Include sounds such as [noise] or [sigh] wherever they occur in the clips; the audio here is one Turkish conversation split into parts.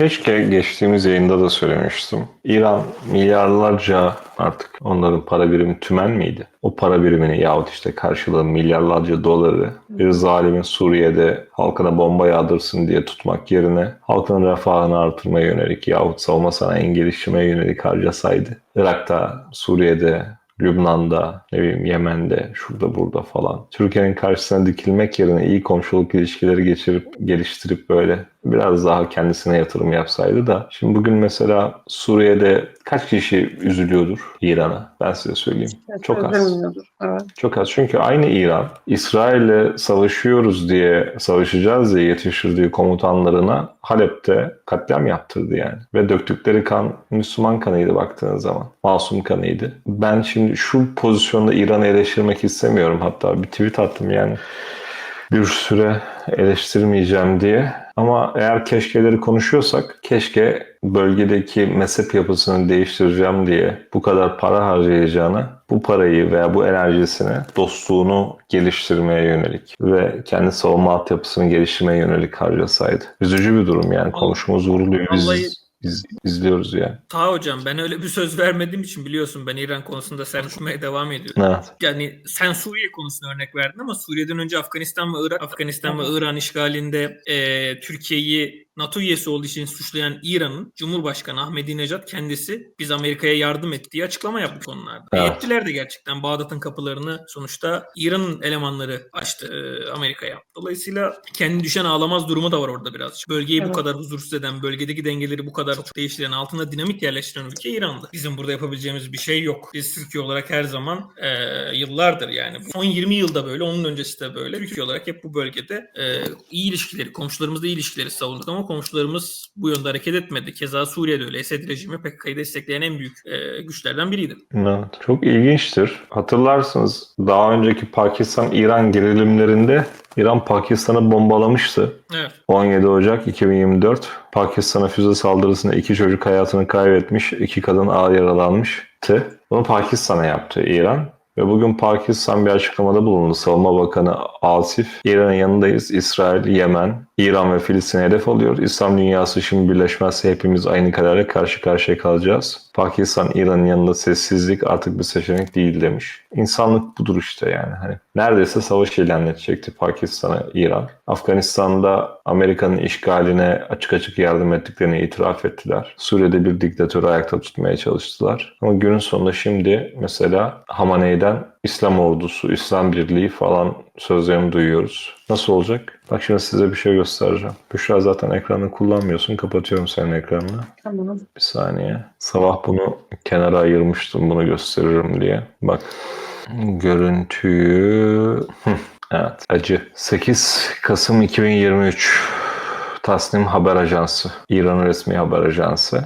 Keşke geçtiğimiz yayında da söylemiştim. İran milyarlarca artık onların para birimi tümen miydi? O para birimini yahut işte karşılığı milyarlarca doları bir zalimin Suriye'de halkına bomba yağdırsın diye tutmak yerine halkın refahını artırmaya yönelik yahut savunma sanayinin geliştirmeye yönelik harcasaydı. Irak'ta, Suriye'de, Lübnan'da, ne bileyim Yemen'de, şurada burada falan. Türkiye'nin karşısına dikilmek yerine iyi komşuluk ilişkileri geçirip geliştirip böyle biraz daha kendisine yatırım yapsaydı da. Şimdi bugün mesela Suriye'de kaç kişi üzülüyordur İran'a? Ben size söyleyeyim. Çok az. Evet. Çok az. Çünkü aynı İran İsrail'le savaşıyoruz diye, savaşacağız diye yetiştirdiği komutanlarına Halep'te katliam yaptırdı yani. Ve döktükleri kan Müslüman kanıydı baktığınız zaman. Masum kanıydı. Ben şimdi şu pozisyonda İran'ı eleştirmek istemiyorum. Hatta bir tweet attım yani bir süre eleştirmeyeceğim diye. Ama eğer keşkeleri konuşuyorsak keşke bölgedeki mezhep yapısını değiştireceğim diye bu kadar para harcayacağına bu parayı veya bu enerjisini dostluğunu geliştirmeye yönelik ve kendi savunma altyapısını geliştirmeye yönelik harcasaydı. Üzücü bir durum yani. Komşumuz vuruluyor. Biz iz- izliyoruz yani. Ta hocam ben öyle bir söz vermediğim için biliyorsun ben İran konusunda sert konuşmaya devam ediyorum. Evet. Yani sen Suriye konusuna örnek verdin ama Suriye'den önce Afganistan ve Irak, Afganistan ve İran işgalinde e, Türkiye'yi NATO üyesi olduğu için suçlayan İran'ın Cumhurbaşkanı Ahmadinejad kendisi biz Amerika'ya yardım ettiği açıklama yapmış onlarda. Ve Evet. Ettiler de gerçekten Bağdat'ın kapılarını sonuçta İran'ın elemanları açtı e, Amerika'ya. Dolayısıyla kendi düşen ağlamaz durumu da var orada birazcık. Bölgeyi bu Evet. kadar huzursuz eden, bölgedeki dengeleri bu kadar çok değiştiren, altında dinamik yerleştiren ülke İran'dı. Bizim burada yapabileceğimiz bir şey yok. Biz Türkiye olarak her zaman e, yıllardır yani son 20 yılda böyle, onun öncesi de böyle Türkiye olarak hep bu bölgede e, iyi ilişkileri, komşularımızla iyi ilişkileri savunduk ama komşularımız bu yönde hareket etmedi. Keza Suriye'de öyle. Esed rejimi PKK'yı destekleyen en büyük e, güçlerden biriydi. Evet. Çok ilginçtir. Hatırlarsınız daha önceki Pakistan-İran gerilimlerinde İran Pakistan'ı bombalamıştı. Evet. 17 Ocak 2024 Pakistan'a füze saldırısında iki çocuk hayatını kaybetmiş, iki kadın ağır yaralanmıştı. Bunu Pakistan'a yaptı İran. Ve bugün Pakistan bir açıklamada bulundu. Savunma Bakanı Asif, İran'ın yanındayız. İsrail, Yemen, İran ve Filistin'e hedef alıyor. İslam dünyası şimdi birleşmezse hepimiz aynı kaderle karşı karşıya kalacağız. Pakistan, İran'ın yanında sessizlik artık bir seçenek değil demiş. İnsanlık budur işte yani. Hani neredeyse savaş ilan edecekti Pakistan'a İran. Afganistan'da Amerika'nın işgaline açık açık yardım ettiklerini itiraf ettiler. Suriye'de bir diktatörü ayakta tutmaya çalıştılar. Ama günün sonunda şimdi mesela Hamaney'den İslam ordusu, İslam birliği falan sözlerini duyuyoruz. Nasıl olacak? Bak şimdi size bir şey göstereceğim. Büşra zaten ekranı kullanmıyorsun. Kapatıyorum senin ekranını. Tamam. Bir saniye. Sabah bunu kenara ayırmıştım bunu gösteririm diye. Bak. Görüntüyü... Evet. Acı. 8 Kasım 2023. Tasnim Haber Ajansı. İran'ın resmi haber ajansı.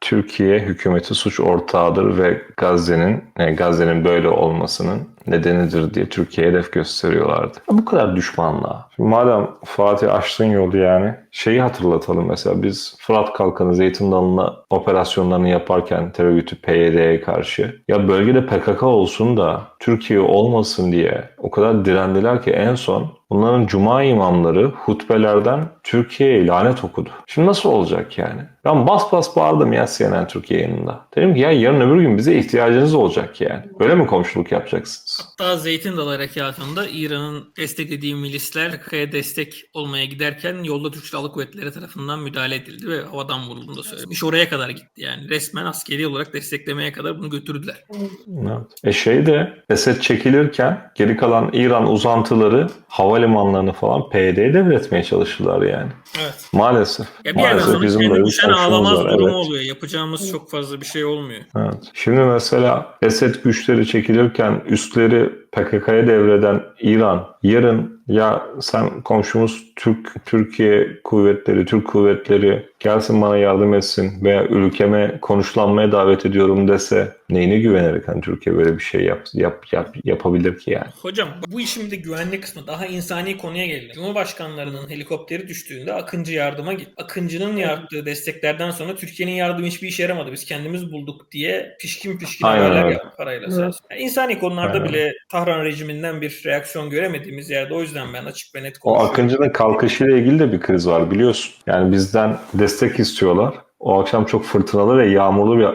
Türkiye hükümeti suç ortağıdır ve Gazze'nin e, Gazze'nin böyle olmasının nedenidir diye Türkiye'ye hedef gösteriyorlardı. Bu kadar düşmanlığa. Şimdi madem Fatih açtın yolu yani şeyi hatırlatalım mesela biz Fırat Kalkanı Zeytin Dalı'na operasyonlarını yaparken terör örgütü PYD'ye karşı ya bölgede PKK olsun da Türkiye olmasın diye o kadar direndiler ki en son bunların cuma imamları hutbelerden Türkiye'ye lanet okudu. Şimdi nasıl olacak yani? Ben bas bas bağırdım ya CNN Türkiye yayınında. Dedim ki ya yarın öbür gün bize ihtiyacınız olacak yani. Böyle mi komşuluk yapacaksınız? Hatta Zeytin Dalı Harekatı'nda İran'ın desteklediği milisler PKK'ya destek olmaya giderken yolda Türk Silahlı Kuvvetleri tarafından müdahale edildi ve havadan vurulduğunu da söylemiş. Oraya kadar gitti yani. Resmen askeri olarak desteklemeye kadar bunu götürdüler. Evet. E şey de Esed çekilirken geri kalan İran uzantıları havalimanlarını falan PYD'ye devretmeye çalıştılar yani. Evet. Maalesef. Ya bir Maalesef sonra bizim bir düşen ağlamaz var, durumu evet. oluyor. Yapacağımız çok fazla bir şey olmuyor. Evet. Şimdi mesela Esed güçleri çekilirken üstleri PKK'ya devreden İran yarın ya sen komşumuz Türk Türkiye kuvvetleri, Türk kuvvetleri gelsin bana yardım etsin veya ülkeme konuşlanmaya davet ediyorum dese neyine güvenerek hani Türkiye böyle bir şey yap, yap, yap yapabilir ki yani? Hocam bu işin bir de güvenlik kısmı daha insani konuya gelelim. Cumhurbaşkanlarının helikopteri düştüğünde Akıncı yardıma gitti. Akıncı'nın yaptığı desteklerden sonra Türkiye'nin yardımı hiçbir işe yaramadı. Biz kendimiz bulduk diye pişkin pişkin Aynen haberler öyle. yaptı parayla Evet. Yani insani konularda Aynen. bile Tahran rejiminden bir reaksiyon göremediğimiz yerde o yüzden ben açık ve net O konuşuyorum. Akıncı'nın kalkışıyla ilgili de bir kriz var biliyorsun. Yani bizden destek istiyorlar. O akşam çok fırtınalı ve yağmurlu bir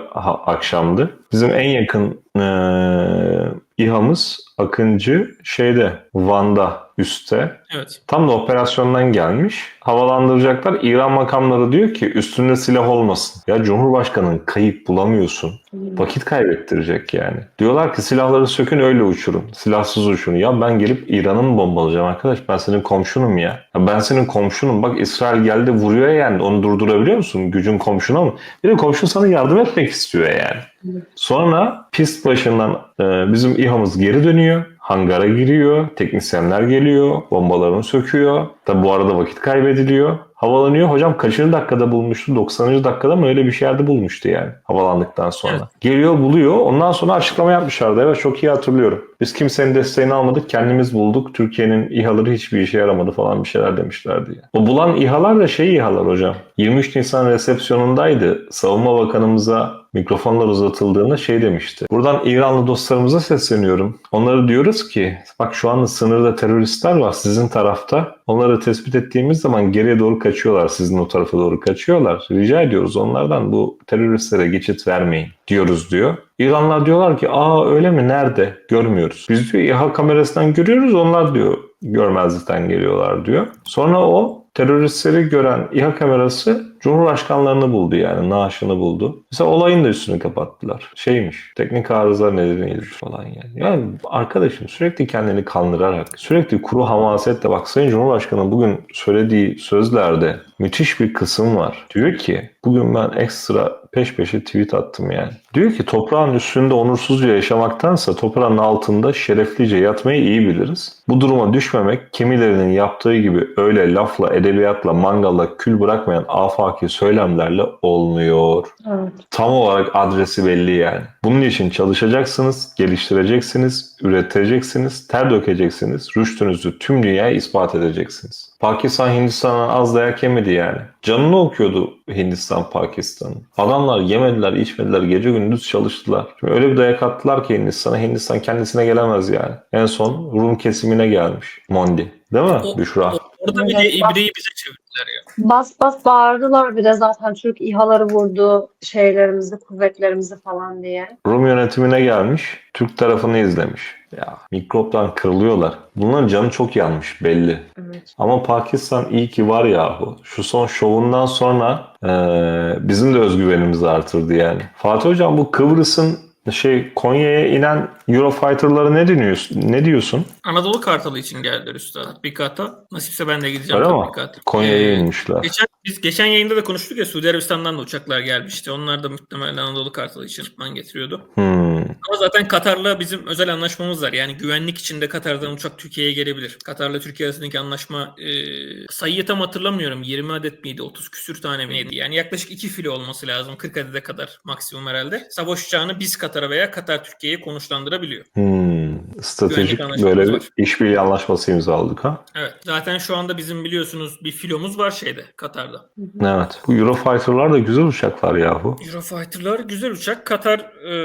akşamdı. Bizim en yakın eee İHA'mız Akıncı şeyde Van'da üstte. Evet. Tam da operasyondan gelmiş. Havalandıracaklar. İran makamları diyor ki üstünde silah olmasın. Ya Cumhurbaşkanı'nın kayıp bulamıyorsun. Vakit kaybettirecek yani. Diyorlar ki silahları sökün öyle uçurun. Silahsız uçurun. Ya ben gelip İran'ı mı bombalayacağım arkadaş? Ben senin komşunum ya. ya. Ben senin komşunum. Bak İsrail geldi vuruyor yani. Onu durdurabiliyor musun? Gücün komşuna mı? Bir de komşun sana yardım etmek istiyor yani. Sonra pist başından e, bizim İHA'mız geri dönüyor. Hangara giriyor. Teknisyenler geliyor. Bombalarını söküyor. Tabi bu arada vakit kaybediliyor. Havalanıyor. Hocam kaçıncı dakikada bulmuştu? 90. dakikada mı öyle bir şey yerde bulmuştu yani. Havalandıktan sonra. Evet. Geliyor buluyor. Ondan sonra açıklama yapmışlardı. Evet çok iyi hatırlıyorum. Biz kimsenin desteğini almadık. Kendimiz bulduk. Türkiye'nin İHA'ları hiçbir işe yaramadı falan bir şeyler demişlerdi. Yani. O bulan İHA'lar da şey İHA'lar hocam. 23 Nisan resepsiyonundaydı. Savunma Bakanımıza mikrofonlar uzatıldığında şey demişti. Buradan İranlı dostlarımıza sesleniyorum. Onlara diyoruz ki bak şu anda sınırda teröristler var sizin tarafta. Onları tespit ettiğimiz zaman geriye doğru kaçıyorlar. Sizin o tarafa doğru kaçıyorlar. Rica ediyoruz onlardan bu teröristlere geçit vermeyin diyoruz diyor. İranlar diyorlar ki aa öyle mi nerede görmüyoruz. Biz diyor İHA kamerasından görüyoruz onlar diyor görmezlikten geliyorlar diyor. Sonra o teröristleri gören İHA kamerası Cumhurbaşkanlarını buldu yani naaşını buldu. Mesela olayın da üstünü kapattılar. Şeymiş teknik arıza nedeniyle falan yani. Yani arkadaşım sürekli kendini kandırarak sürekli kuru hamasetle bak Sayın Cumhurbaşkanı bugün söylediği sözlerde müthiş bir kısım var. Diyor ki bugün ben ekstra peş peşe tweet attım yani. Diyor ki toprağın üstünde onursuzca yaşamaktansa toprağın altında şereflice yatmayı iyi biliriz. Bu duruma düşmemek kimilerinin yaptığı gibi öyle lafla, edebiyatla, mangalla kül bırakmayan afaki söylemlerle olmuyor. Evet. Tam olarak adresi belli yani. Bunun için çalışacaksınız, geliştireceksiniz, üreteceksiniz, ter dökeceksiniz, rüştünüzü tüm dünyaya ispat edeceksiniz. Pakistan Hindistan'a az dayak yemedi yani. Canını okuyordu Hindistan Pakistan'ın. Adamlar yemediler, içmediler, gece gündüz çalıştılar. Şimdi öyle bir dayak attılar ki Hindistan'a, Hindistan kendisine gelemez yani. En son Rum kesimine gelmiş. Mondi. Değil mi Büşra? Orada bile ibreyi bize çevirdiler ya. Bas bas bağırdılar bir de zaten Türk İHA'ları vurdu şeylerimizi, kuvvetlerimizi falan diye. Rum yönetimine gelmiş, Türk tarafını izlemiş. Ya mikroptan kırılıyorlar. Bunların canı çok yanmış belli. Evet. Ama Pakistan iyi ki var yahu. Şu son şovundan sonra eee, bizim de özgüvenimizi artırdı yani. Fatih Hocam bu Kıbrıs'ın şey Konya'ya inen Eurofighter'lara ne dinliyorsun? Ne diyorsun? Anadolu Kartalı için geldiler üstad tatbikata. Nasipse ben de gideceğim Öyle mi? Konya'ya Ee, inmişler. Geçen, biz geçen yayında da konuştuk ya Suudi Arabistan'dan da uçaklar gelmişti. Onlar da muhtemelen Anadolu Kartalı için ekipman getiriyordu. Hmm. Ama zaten Katar'la bizim özel anlaşmamız var. Yani güvenlik içinde Katar'dan uçak Türkiye'ye gelebilir. Katar'la Türkiye arasındaki anlaşma e, sayıyı tam hatırlamıyorum. 20 adet miydi? 30 küsür tane miydi? Yani yaklaşık 2 filo olması lazım. 40 adede kadar maksimum herhalde. Savaş uçağını biz Katar'a veya Katar Türkiye'ye konuşlandırabiliyor. Hmm. Stratejik böyle bir işbirliği anlaşması imzaladık ha. Evet. Zaten şu anda bizim biliyorsunuz bir filomuz var şeyde Katar'da. Evet. Bu Eurofighter'lar da güzel uçaklar yahu. Eurofighter'lar güzel uçak. Katar e,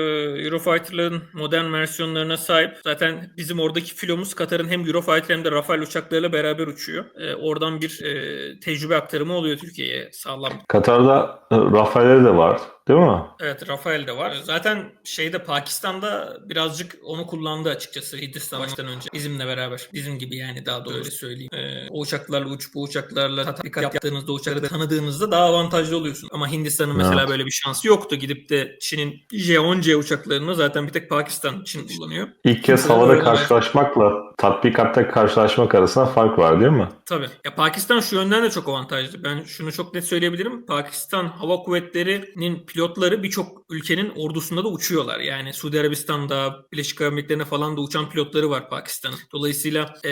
Eurofighter'ların modern versiyonlarına sahip. Zaten bizim oradaki filomuz Katar'ın hem Eurofighter hem de Rafale uçaklarıyla beraber uçuyor. E, oradan bir e, tecrübe aktarımı oluyor Türkiye'ye sağlam. Katar'da e, de var değil mi? Evet Rafael de var. Zaten şeyde Pakistan'da birazcık onu kullandı açıkçası Hindistan maçtan önce. Bizimle beraber. Bizim gibi yani daha doğru öyle söyleyeyim. E, o uçaklarla uç bu uçaklarla tatbikat yaptığınızda uçakları da tanıdığınızda daha avantajlı oluyorsun. Ama Hindistan'ın mesela Evet. böyle bir şansı yoktu. Gidip de Çin'in J-10C uçaklarını zaten bir tek Pakistan Çin kullanıyor. İlk kez havada karşılaşmakla tatbikatta karşılaşmak arasında fark var değil mi? Tabii. Ya Pakistan şu yönden de çok avantajlı. Ben şunu çok net söyleyebilirim. Pakistan Hava Kuvvetleri'nin pilotları birçok ülkenin ordusunda da uçuyorlar. Yani Suudi Arabistan'da, Birleşik Arap Emirlikleri'nde falan da uçan pilotları var Pakistan'ın. Dolayısıyla e,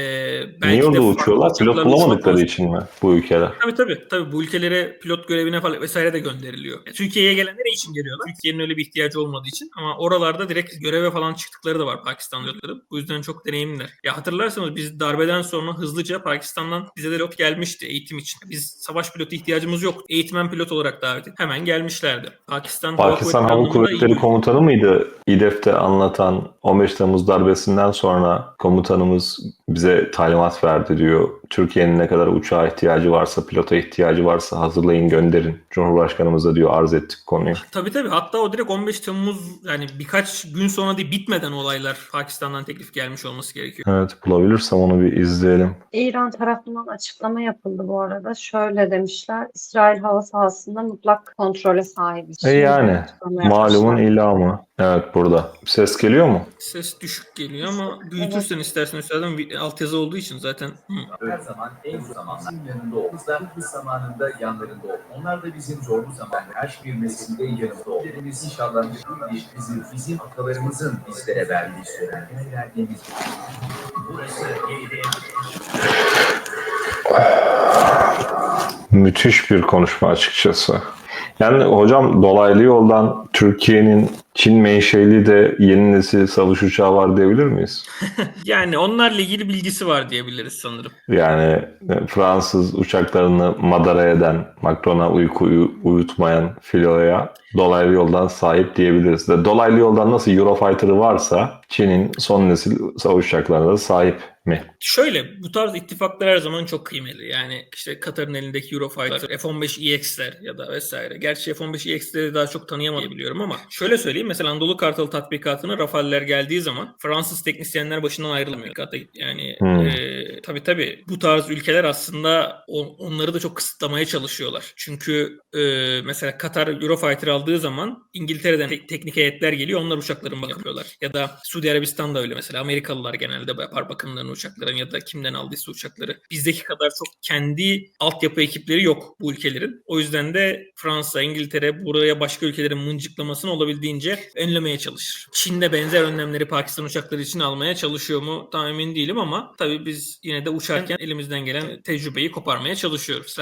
belki Niye de orada farklı uçuyorlar? Pilot bulamadıkları için mi bu ülkeler? Tabii tabii. Tabii bu ülkelere pilot görevine falan vesaire de gönderiliyor. Ya, Türkiye'ye gelenler için geliyorlar. Türkiye'nin öyle bir ihtiyacı olmadığı için. Ama oralarda direkt göreve falan çıktıkları da var Pakistan pilotları. Bu yüzden çok deneyimliler. Ya Ya hatırlarsanız biz darbeden sonra hızlıca Pakistan'dan bize de pilot gelmişti eğitim için. Biz savaş pilotu ihtiyacımız yoktu. Eğitmen pilot olarak davet ettik. Hemen gelmişlerdi. Pakistan, Pakistan Hava Kuvvetleri iyi. Komutanı mıydı? İDEF'te anlatan 15 Temmuz darbesinden sonra komutanımız bize talimat verdi diyor. Türkiye'nin ne kadar uçağa ihtiyacı varsa, pilota ihtiyacı varsa hazırlayın gönderin. Cumhurbaşkanımız da diyor arz ettik konuyu. Tabii tabii. Hatta o direkt 15 Temmuz yani birkaç gün sonra değil bitmeden olaylar Pakistan'dan teklif gelmiş olması gerekiyor. Evet bulabilirsem onu bir izleyelim. İran tarafından açıklama yapıldı bu arada. Şöyle demişler. İsrail hava sahasında mutlak kontrole sahibiz. E yani, Malumun ilamı. Evet burada. Ses geliyor mu? Ses düşük geliyor ama büyütürsen istersen üstadım bir altyazı olduğu için zaten hı. her zaman en zor zamanlar yanında ol. Bizler zamanında yanlarında ol. Onlar da bizim zorlu zamanda her bir meselede yanımda ol. Birimiz inşallah bir iş bizim, bizim atalarımızın bizlere verdiği söylendiğine verdiğimiz Müthiş bir konuşma açıkçası. Yani hocam dolaylı yoldan Türkiye'nin Çin menşeli de yeni nesil savaş uçağı var diyebilir miyiz? [laughs] Yani onlarla ilgili bilgisi var diyebiliriz sanırım. Yani e, Fransız uçaklarını madara eden, Macron'a uyku uyu- uyutmayan filoya dolaylı yoldan sahip diyebiliriz. De dolaylı yoldan nasıl Eurofighter'ı varsa Çin'in son nesil savaş uçaklarına da sahip mi? Şöyle bu tarz ittifaklar her zaman çok kıymetli. Yani işte Katar'ın elindeki Eurofighter, F-15EX'ler ya da vesaire. Gerçi F-15EX'leri daha çok tanıyamayabiliyorum ama şöyle söyleyeyim. Mesela Anadolu Kartal tatbikatına Rafale'ler geldiği zaman Fransız teknisyenler başından ayrılamıyor. Yani Hmm. e, tabii tabii bu tarz ülkeler aslında on- onları da çok kısıtlamaya çalışıyorlar. Çünkü e, mesela Katar Eurofighter aldığı zaman İngiltere'den tek- teknik heyetler geliyor. Onlar uçakların bakımını yapıyorlar. Ya da Suudi Arabistan da öyle mesela. Amerikalılar genelde yapar bakımlarını uçakların ya da kimden aldıysa uçakları. Bizdeki kadar çok kendi altyapı ekipleri yok bu ülkelerin. O yüzden de Fransa, İngiltere buraya başka ülkelerin mıncıklamasını olabildiğince önlemeye çalışır. Çin de benzer önlemleri Pakistan uçakları için almaya çalışıyor mu tam emin değilim ama tabii biz yine de uçarken elimizden gelen tecrübeyi koparmaya çalışıyoruz.